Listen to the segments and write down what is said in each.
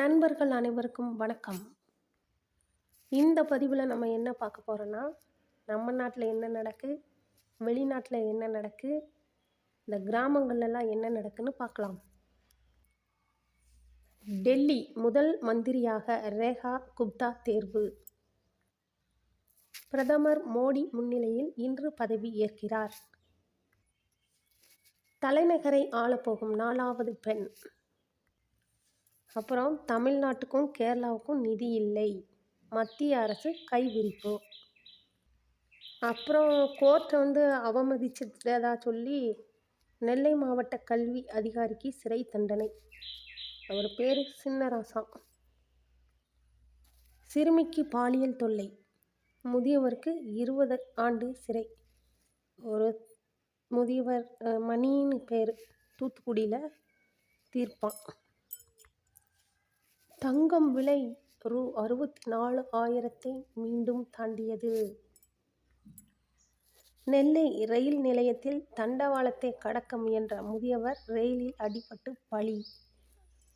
நண்பர்கள் அனைவருக்கும் வணக்கம். இந்த பதிவில் நம்ம என்ன பார்க்க போகிறோன்னா நம்ம நாட்டில் என்ன நடக்கு வெளிநாட்டில் என்ன நடக்கு இந்த கிராமங்கள்லாம் என்ன நடக்குன்னு பார்க்கலாம். டெல்லி முதல் மந்திரியாக ரேகா குப்தா தேர்வு. பிரதமர் மோடி முன்னிலையில் இன்று பதவி ஏற்கிறார். தலைநகரை ஆளப்போகும் நாலாவது பெண். அப்புறம் தமிழ்நாட்டுக்கும் கேரளாவுக்கும் நிதி இல்லை. மத்திய அரசு கைவிரிப்பு அப்புறம் கோர்ட்டை வந்து அவமதிச்சதா சொல்லி நெல்லை மாவட்ட கல்வி அதிகாரிக்கு சிறை தண்டனை. அவர் பேர் சின்னராசா சிறுமிக்கு பாலியல் தொல்லை. முதியவருக்கு இருபது ஆண்டு சிறை. ஒரு முதியவர் மணின்னு பேர். தூத்துக்குடியில் தீர்ப்பான். தங்கம் விலை ரூ. அறுபத்தி நாலு ஆயிரத்தை மீண்டும் தாண்டியது. நெல்லை ரயில் நிலையத்தில் தண்டவாளத்தை கடக்க முயன்ற முதியவர் ரயிலில் அடிபட்டு பலி.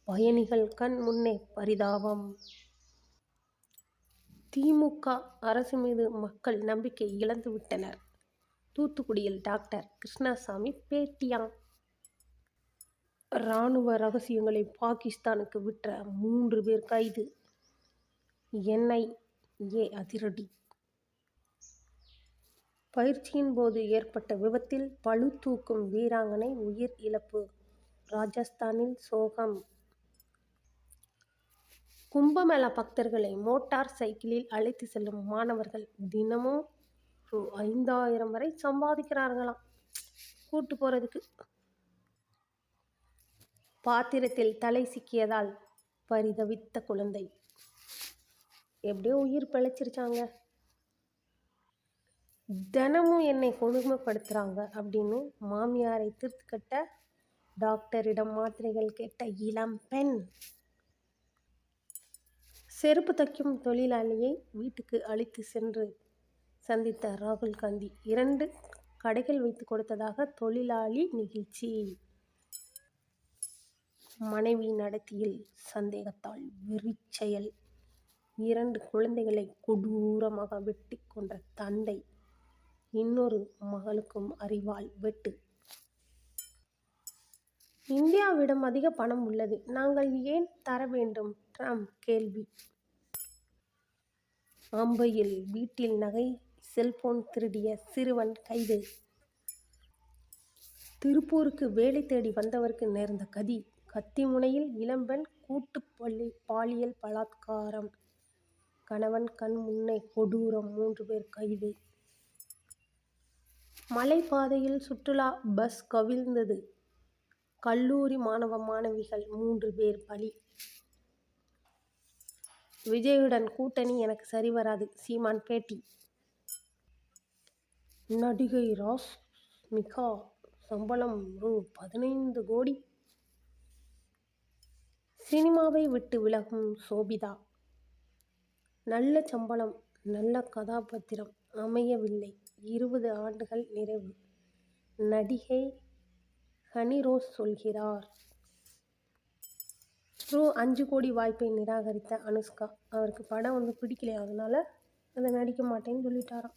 பயணிகள் கண் முன்னே பரிதாபம். திமுக அரசு மீது மக்கள் நம்பிக்கை இழந்துவிட்டனர். தூத்துக்குடியில் டாக்டர் கிருஷ்ணசாமி பேட்டியாம் இராணுவ ரகசியங்களை பாகிஸ்தானுக்கு விற்ற மூன்று பேர் கைது. என்ஐஏ அதிரடி. பயிற்சியின் போது ஏற்பட்ட விபத்தில் பழு தூக்கும் வீராங்கனை உயிர் இழப்பு. ராஜஸ்தானில் சோகம். கும்பமேளா பக்தர்களை மோட்டார் சைக்கிளில் அழைத்து செல்லும் மாணவர்கள் தினமும் ரூ ஐந்தாயிரம் வரை சம்பாதிக்கிறார்களாம். கூட்டு போகிறதுக்கு பாத்திரத்தில் தலை சிக்கியதால் பரிதவித்த குழந்தை. எப்படியோ உயிர் பிழைச்சிருச்சாங்க. தினமும் என்னை கொடுமைப்படுத்துகிறாங்க அப்படின்னு மாமியாரை கட்ட டாக்டரிடம் மாத்திரைகள் கேட்ட இளம் பெண். செருப்பு தைக்கும் தொழிலாளியை வீட்டுக்கு அழைத்து சென்று சந்தித்த ராகுல் காந்தி இரண்டு கடைகள் வைத்து கொடுத்ததாக தொழிலாளி நிகழ்ச்சி. மனைவி நடத்தியில் சந்தேகத்தால் வெறிச்செயல் இரண்டு குழந்தைகளை கொடூரமாக வெட்டி கொன்ற தந்தை இன்னொரு மகளுக்கும் அறிவால் வெட்டு. இந்தியாவிடம் அதிக பணம் உள்ளது. நாங்கள் ஏன் தர வேண்டும்? ட்ரம்ப் கேள்வி. அம்பையில் வீட்டில் நகை செல்போன் திருடிய சிறுவன் கைது. திருப்பூருக்கு வேலை தேடி வந்தவருக்கு நேர்ந்த கதி. கத்திமுனையில் இளம்பெண் கூட்டு பள்ளி பாலியல் பலாத்காரம். கணவன் கண் முன்னே கொடூரம் மூன்று பேர் கைது. மலைப்பாதையில் சுற்றுலா பஸ் கவிழ்ந்தது. கல்லூரி மாணவ மாணவிகள் மூன்று பேர் பலி. விஜயுடன் கூட்டணி எனக்கு சரி வராது சீமான் பேட்டி. நடிகை ராஸ் மிகா சம்பளம் ரூ. பதினைந்து கோடி. சினிமாவை விட்டு விலகும் சோபிதா. நல்ல சம்பளம் நல்ல கதாபாத்திரம் அமையவில்லை. இருபது ஆண்டுகள் நிறைவு. நடிகை ஹனிரோஸ் சொல்கிறார் ரூ அஞ்சு கோடி வாய்ப்பை நிராகரித்த அனுஷ்கா. அவருக்கு படம் வந்து பிடிக்கலையா? அதனால் அதை நடிக்க மாட்டேன்னு சொல்லிட்டாராம்.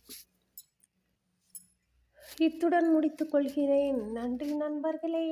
இத்துடன் முடித்துக்கொள்கிறேன் நன்றி நண்பர்களே.